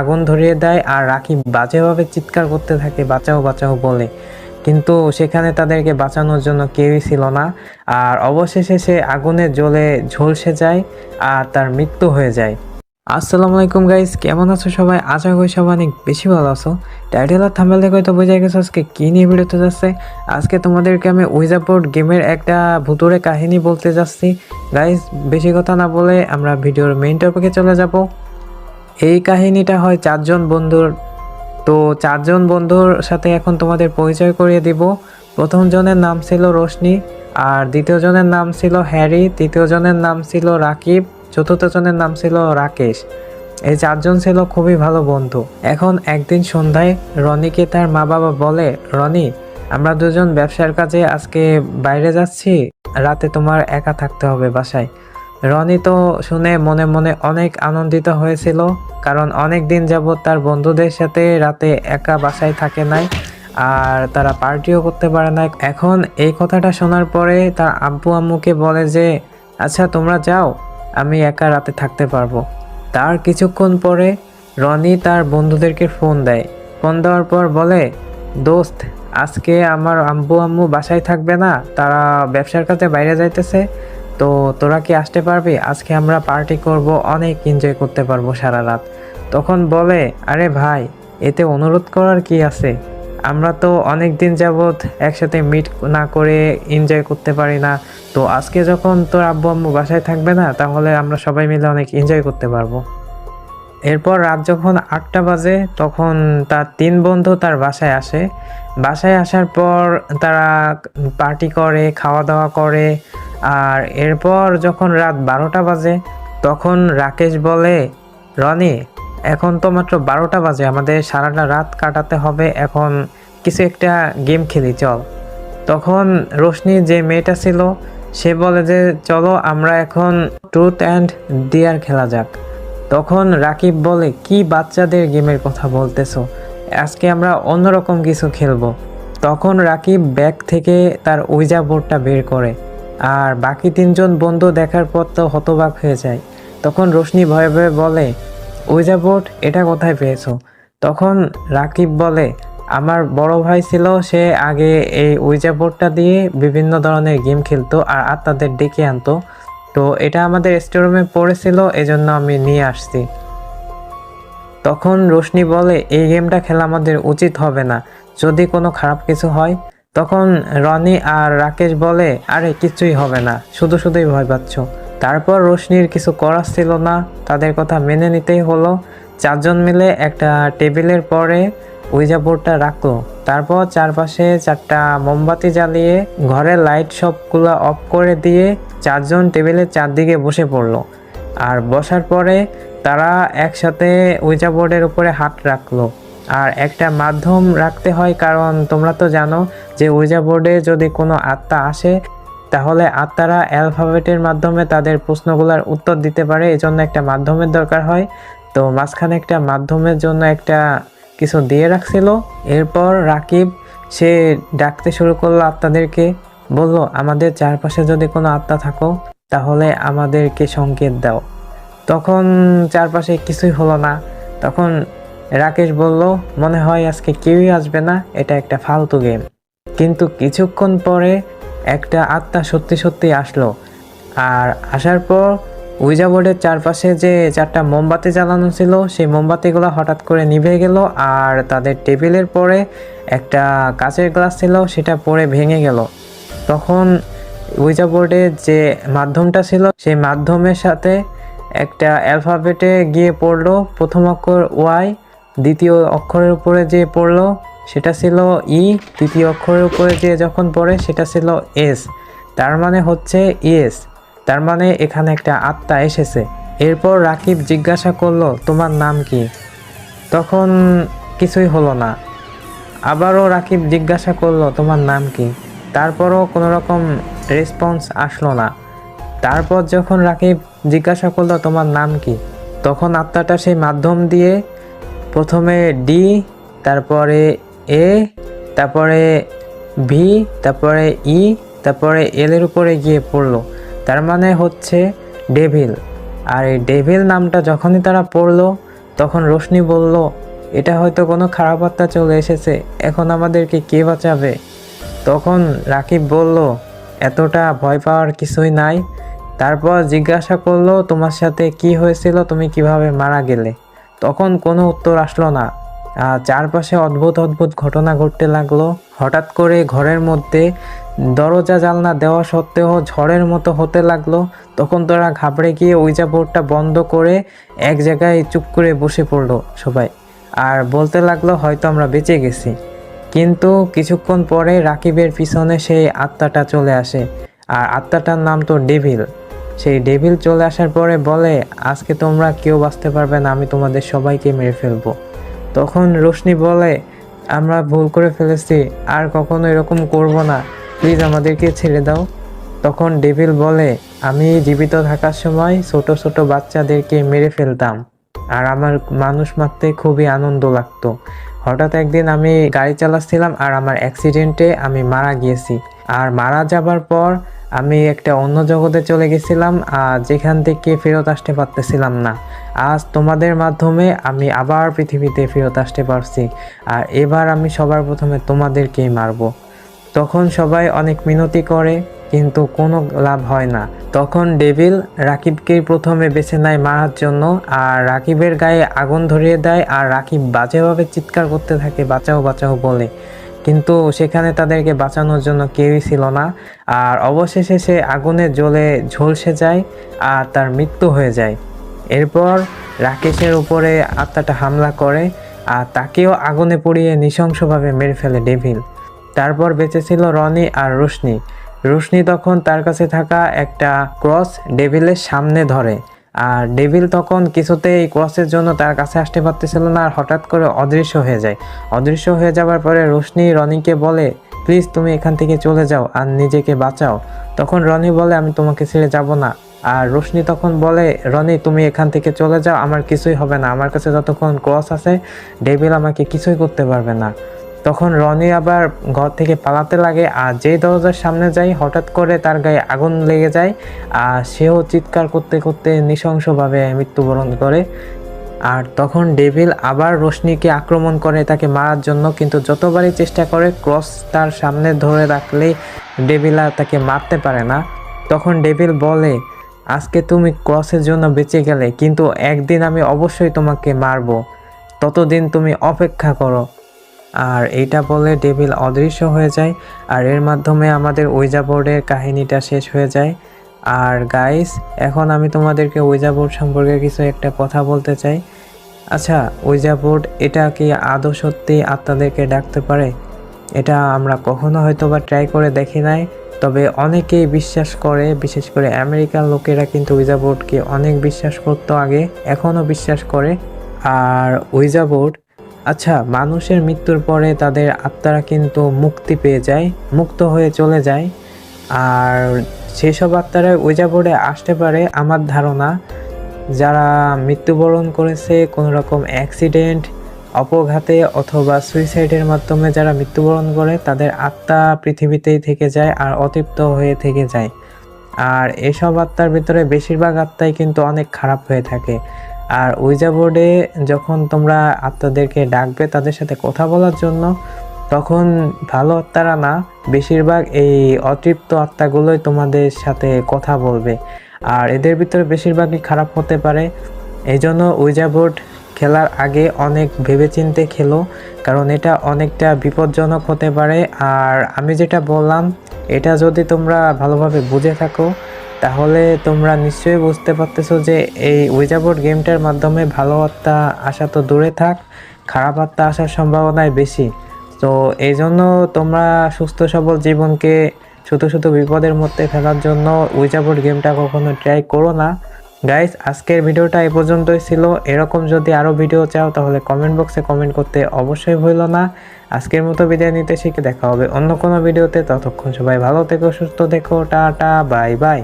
আগুন ধরিয়ে দেয় আর রাকিব বাজেভাবে চিৎকার করতে থাকে, বাঁচাও বাঁচাও বলে। কিন্তু সেখানে তাদেরকে বাঁচানোর জন্য কেউই ছিল না। আর অবশেষে সে আগুনে জ্বলে ঝলসে যায় আর তার মৃত্যু হয়ে যায়। আসসালামু আলাইকুম গাইস, কেমন আছো সবাই? আশা করি সবাই অনেক বেশি ভালো আছো। টাইটেল আর থাম্বেল দেখে হয়তো বোঝা গেছে আজকে কী নিয়ে ভিডিওতে যাচ্ছে। আজকে তোমাদেরকে আমি উইজাপোর্ট গেমের একটা ভুতুরে কাহিনী বলতে যাচ্ছি। গাইস, বেশি কথা না বলে আমরা ভিডিওর মেইন টপিকে চলে যাব। এই কাহিনীটা হয় চারজন বন্ধুর। তো চারজন বন্ধুর সাথে এখন তোমাদের পরিচয় করিয়ে দিব। প্রথম জনের নাম ছিল রোশনি, আর দ্বিতীয় জনের নাম ছিল হ্যারি তৃতীয় জনের নাম ছিল রাকিব চতুর্থ জনের নাম ছিল রাকেশ। এই চারজন ছিল খুবই ভালো বন্ধু। এখন একদিন সন্ধ্যায় রনিকে তার মা বাবা বলে, রনি, আমরা দুজন ব্যবসার কাজে আজকে বাইরে যাচ্ছি। রাতে তোমার একা থাকতে হবে বাসায়। রনি তো শুনে মনে মনে অনেক আনন্দিত হয়েছিল, কারণ অনেক দিন যাবৎ তার বন্ধুদের সাথে রাতে একা বাসায় থাকে নাই আর তারা পার্টিও করতে পারে না এখন এই কথাটা শোনার পরে তার আব্বু আম্মুকে বলে যে আচ্ছা তোমরা যাও, আমি একা রাতে থাকতে পারব। তার কিছুক্ষণ পরে রনি তার বন্ধুদেরকে ফোন দেয়। ফোন দেওয়ার পর বলে, দোস্ত, আজকে আমার আব্বু আম্মু বাসায় থাকবে না, তারা ব্যবসার কাজে বাইরে যাইতেছে তো তোরা কি আসতে পারবি? আজকে আমরা পার্টি করব, অনেক এনজয় করতে পারব সারা রাত। তখন বলে, আরে ভাই, এতে অনুরোধ করার কি আছে? আমরা তো অনেক দিন যাবৎ একসাথে মিট না করে এনজয় করতে পারি না। তো আজকে যখন তোর আব্বু আম্মু বাসায় থাকবে না, তাহলে আমরা সবাই মিলে অনেক এনজয় করতে পারব। এরপর রাত যখন আটটা বাজে, তখন তার তিন বন্ধু তার বাসায় আসে। বাসায় আসার পর তারা পার্টি করে খাওয়া দাওয়া করে। আর এরপর যখন রাত বারোটা বাজে, তখন রাকেশ বলে, রনি, এখন তো মাত্র বারোটা বাজে, আমাদের সারাটা রাত কাটাতে হবে, এখন কিছু একটা গেম খেলি, চল। তখন রোশনি যে মেয়েটা ছিল, সে বলে যে, চলো আমরা এখন ট্রুথ অ্যান্ড ডিয়ার খেলা যাক। তখন রাকিব বলে, কি বাচ্চাদের গেমের কথা বলতেছো? আজকে আমরা অন্যরকম কিছু খেলব। তখন রাকিব ব্যাগ থেকে তার উইজা বোর্ডটা বের করে আর বাকি তিনজন বন্ধু দেখার পর তো হতবাক হয়ে যায়। তখন রোশনি ভয়ে ভয়ে বলে উইজা বোর্ড এটা কোথায় পেয়েছ? তখন রাকিব বলে, আমার বড় ভাই ছিল, সে আগে এই উইজা বোর্ডটা দিয়ে বিভিন্ন ধরনের গেম খেলতো আর আত্মাদের ডেকে আনতো। তো এটা আমাদের স্টোরুমে পড়েছিল, এজন্য আমি নিয়ে আসছি। তখন রোশনি বলে, এই গেমটা খেলা আমাদের উচিত হবে না। যদি কোনো খারাপ কিছু হয় তখন রনি আর রাকেশ বলে, আরে, কিছুই হবে না, শুধু শুধুই ভয় পাচ্ছ। তারপর রোশনির কিছু করার ছিল না, তাদের কথা মেনে নিতেই হলো। চারজন মিলে একটা টেবিলের পরে উইজা বোর্ডটা রাখল। তারপর চারপাশে চারটা মোমবাতি জ্বালিয়ে ঘরের লাইট সবগুলো অফ করে দিয়ে চারজন টেবিলের চারদিকে বসে পড়ল। আর বসার পরে তারা একসাথে উইজা বোর্ডের উপরে হাত রাখল। আর একটা মাধ্যম রাখতে হয়, কারণ তোমরা তো জানো যে উইজা বোর্ডে যদি কোনো আত্মা আসে, তাহলে আত্মারা অ্যালফাবেটের মাধ্যমে তাদের প্রশ্নগুলোর উত্তর দিতে পারে এই জন্য একটা মাধ্যমের দরকার হয়। তো মাঝখানে একটা মাধ্যমের জন্য একটা কিছু দিয়ে রাখছিল। এরপর রাকিব, সে ডাকতে শুরু করল আত্মাদেরকে, বলল, আমাদের চারপাশে যদি কোনো আত্মা থাকো, তাহলে আমাদেরকে সংকেত দাও। তখন চারপাশে কিছুই হলো না। তখন রাকেশ বলল, মনে হয় আজকে কেউই আসবে না, এটা একটা ফালতু গেম কিন্তু কিছুক্ষণ পরে একটা আত্মা সত্যি সত্যি আসলো। আর আসার পর উইজা বোর্ডের চারপাশে যে চারটা মোমবাতি জ্বালানো ছিল, সেই মোমবাতিগুলো হঠাৎ করে নিভে গেল আর তাদের টেবিলের পরে একটা কাচের গ্লাস ছিল, সেটা পরে ভেঙে গেল। তখন উইজা বোর্ডে যে মাধ্যমটা ছিল, সেই মাধ্যমের সাথে একটা অ্যালফাবেটে গিয়ে পড়ল, প্রথম অক্ষর ওয়াই দ্বিতীয় অক্ষরের উপরে যে পড়ল, সেটা ছিল ই। তৃতীয় অক্ষরের উপরে যে যখন পড়ে, সেটা ছিল এস। তার মানে হচ্ছে ইয়েস। তার মানে এখানে একটা আত্মা এসেছে। এরপর রাকিব জিজ্ঞাসা করল, তোমার নাম কি? তখন কিছুই হলো না। আবারও রাকিব জিজ্ঞাসা করল, তোমার নাম কি? তারপরও কোনো রকম রেসপন্স আসলো না। তারপর যখন রাকিব জিজ্ঞাসা করল, তোমার নাম কি? তখন আত্মাটা সেই মাধ্যম দিয়ে প্রথমে ডি তারপরে এ তারপরে ভি তারপরে ই তারপরে এল এর উপরে গিয়ে পড়ল। তার মানে হচ্ছে ডেভিল আর এই ডেভিল নামটা যখনই তারা পড়ল, তখন রোশনি বলল, এটা হয়তো কোনো খারাপ আত্মা চলে এসেছে, এখন আমাদেরকে কে বাঁচাবে? তখন রাকিব বলল, এতটা ভয় পাওয়ার কিছুই নাই। তারপর জিজ্ঞাসা করল, তোমার সাথে কি হয়েছিল? তুমি কীভাবে মারা গেলে? তখন কোনো উত্তর আসলো না। চারপাশে অদ্ভুত অদ্ভুত ঘটনা ঘটতে লাগল। হঠাৎ করে ঘরের মধ্যে দরজা জালনা দেওয়া সত্ত্বেও ঝড়ের মতো হতে লাগল। তখন তারা ঘাবড়ে গিয়ে ওইজা বোর্ডটা বন্ধ করে এক জায়গায় চুপ করে বসে পড়ল সবাই। আর বলতে লাগল, হয়তো আমরা বেঁচে গেছি। কিন্তু কিছুক্ষণ পরে রাকিবের পিছনে সেই আত্মাটা চলে আসে। আর আত্মাটার নাম তো ডেভিল। সেই ডেভিল চলে আসার পরে বলে, আজকে তোমরা কেউ বাঁচতে পারবে না, আমি তোমাদের সবাইকে মেরে ফেলব। তখন রোশনি বলে, আমরা ভুল করে ফেলেছি, আর কখনো এরকম করব না। প্লিজ আমাদেরকে ছেড়ে দাও। তখন ডেভিল বলে, আমি জীবিত থাকার সময় ছোট ছোট বাচ্চাদেরকে মেরে ফেলতাম, আর আমার মানুষ মারতে খুবই আনন্দ লাগতো। হঠাৎ একদিন আমি গাড়ি চালাচ্ছিলাম, আর আমার অ্যাক্সিডেন্টে আমি মারা গিয়েছি। আর মারা যাবার পর আমি একটা অন্য জগতে চলে গেছিলাম, আর যেখান থেকে ফেরত আসতে পারতেছিলাম না। আজ তোমাদের মাধ্যমে আমি আবার পৃথিবীতে ফেরত আসতে পারছি, আর এবার আমি সবার প্রথমে তোমাদেরকেই মারবো। তখন সবাই অনেক মিনতি করে, কিন্তু কোনো লাভ হয় না। তখন ডেভিল রাকিবকে প্রথমে বেছে নেয় মারার জন্য, আর রাকিবের গায়ে আগুন ধরিয়ে দেয়, আর রাকিব বাজেভাবে চিৎকার করতে থাকে, বাঁচাও বাঁচাও বলে। কিন্তু সেখানে তাদেরকে বাঁচানোর জন্য কেউই ছিল না। আর অবশেষে সে আগুনে জ্বলে ঝলসে যায় আর তার মৃত্যু হয়ে যায়। এরপর রাকেশের উপরে আত্মাটা হামলা করে আর তাকেও আগুনে পুড়িয়ে নৃশংসভাবে মেরে ফেলে ডেভিল। তারপর বেঁচে ছিল রনি আর রোশনি। রোশনি তখন তার কাছে থাকা একটা ক্রস ডেভিলের সামনে ধরে। আর ডেভিল তখন কিছুতেই ক্রসের জন্য তার কাছে আসতে পারতেছিল না, আর হঠাৎ করে অদৃশ্য হয়ে যায়। অদৃশ্য হয়ে যাওয়ার পরে রোশনি রনিকে বলে, প্লিজ তুমি এখান থেকে চলে যাও আর নিজেকে বাঁচাও। তখন রনি বলে, আমি তোমাকে ছেড়ে যাব না। আর রোশনি তখন বলে, রনি, তুমি এখান থেকে চলে যাও, আমার কিছুই হবে না। আমার কাছে যতক্ষণ ক্রস আছে, ডেভিল আমাকে কিছুই করতে পারবে না। তখন রনি আবার ঘর থেকে পালাতে লাগে, আর যে দরজার সামনে যায়, হঠাৎ করে তার গায়ে আগুন লেগে যায়, আর সেও চিৎকার করতে করতে নৃশংসভাবে মৃত্যুবরণ করে। আর তখন ডেভিল আবার রোশনিকে আক্রমণ করে তাকে মারার জন্য, কিন্তু যতবারই চেষ্টা করে, ক্রস তার সামনে ধরে রাখলেই ডেভিল আর তাকে মারতে পারে না। তখন ডেভিল বলে, আজকে তুমি ক্রসের জন্য বেঁচে গেলে, কিন্তু একদিন আমি অবশ্যই তোমাকে মারবো। ততদিন তুমি অপেক্ষা করো। আর এইটা বলে ডেভিল অদৃশ্য হয়ে যায়, আর এর মাধ্যমে আমাদের ওইজা বোর্ডের কাহিনীটা শেষ হয়ে যায়। আর গাইস এখন আমি তোমাদেরকে ওইজা বোর্ড সম্পর্কে কিছু একটা কথা বলতে চাই। আচ্ছা ওইজা বোর্ড, এটা কি আদৌ সত্যি আত্মাদেরকে ডাকতে পারে? এটা আমরা কখনো হয়তো বা ট্রাই করে দেখি নাই, তবে অনেকেই বিশ্বাস করে, বিশেষ করে আমেরিকার লোকেরা কিন্তু ওইজা বোর্ডকে অনেক বিশ্বাস করতো আগে, এখনও বিশ্বাস করে। আর ওইজা বোর্ড আচ্ছা মানুষের মৃত্যুর পরে তাদের আত্মারা কিন্তু মুক্তি পেয়ে যায়, মুক্ত হয়ে চলে যায়। আর সেসব আত্মারা ওইজা বোর্ডে আসতে পারে আমার ধারণা। যারা মৃত্যুবরণ করেছে, কোনো রকম অ্যাক্সিডেন্ট অপঘাতে অথবা সুইসাইডের মাধ্যমে যারা মৃত্যুবরণ করে, তাদের আত্মা পৃথিবীতেই থেকে যায় আর অতৃপ্ত হয়ে থেকে যায়। আর এসব আত্মার ভিতরে বেশিরভাগ আত্মাই কিন্তু অনেক খারাপ হয়ে থাকে। আর ওইজা বোর্ডে যখন তোমরা আত্মাদেরকে ডাকবে তাদের সাথে কথা বলার জন্য, তখন ভালো আত্মারা না, বেশিরভাগ এই অতৃপ্ত আত্মাগুলোই তোমাদের সাথে কথা বলবে। আর এদের ভিতরে বেশিরভাগই খারাপ হতে পারে। এই জন্য ওইজা বোর্ড খেলার আগে অনেক ভেবেচিন্তে খেলো, কারণ এটা অনেকটা বিপজ্জনক হতে পারে। আর আমি যেটা বললাম, এটা যদি তোমরা ভালোভাবে বুঝে থাকো তাহলে তোমরা নিশ্চয়ই বুঝতে পারতেছো যে এই উইজাবোর্ড গেমটার মাধ্যমে ভালো আত্মা আসা তো দূরে থাক, খারাপ আত্মা আসার সম্ভাবনাই বেশি। তো এই জন্য তোমরা সুস্থ সবল জীবনকে ছোট ছোট বিপদের মধ্যে ফেলার জন্য উইজাবোর্ড গেমটা কখনো ট্রাই করো না। গাইস আজকের ভিডিওটা এ পর্যন্তই ছিল। এরকম যদি আরও ভিডিও চাও, তাহলে কমেন্ট বক্সে কমেন্ট করতে অবশ্যই ভুলো না। আজকের মতো বিদায় নিতে শিখে দেখা হবে অন্য কোনো ভিডিওতে ততক্ষণ সবাই ভালো থেকো, সুস্থ থেকো, টাটা বাই বাই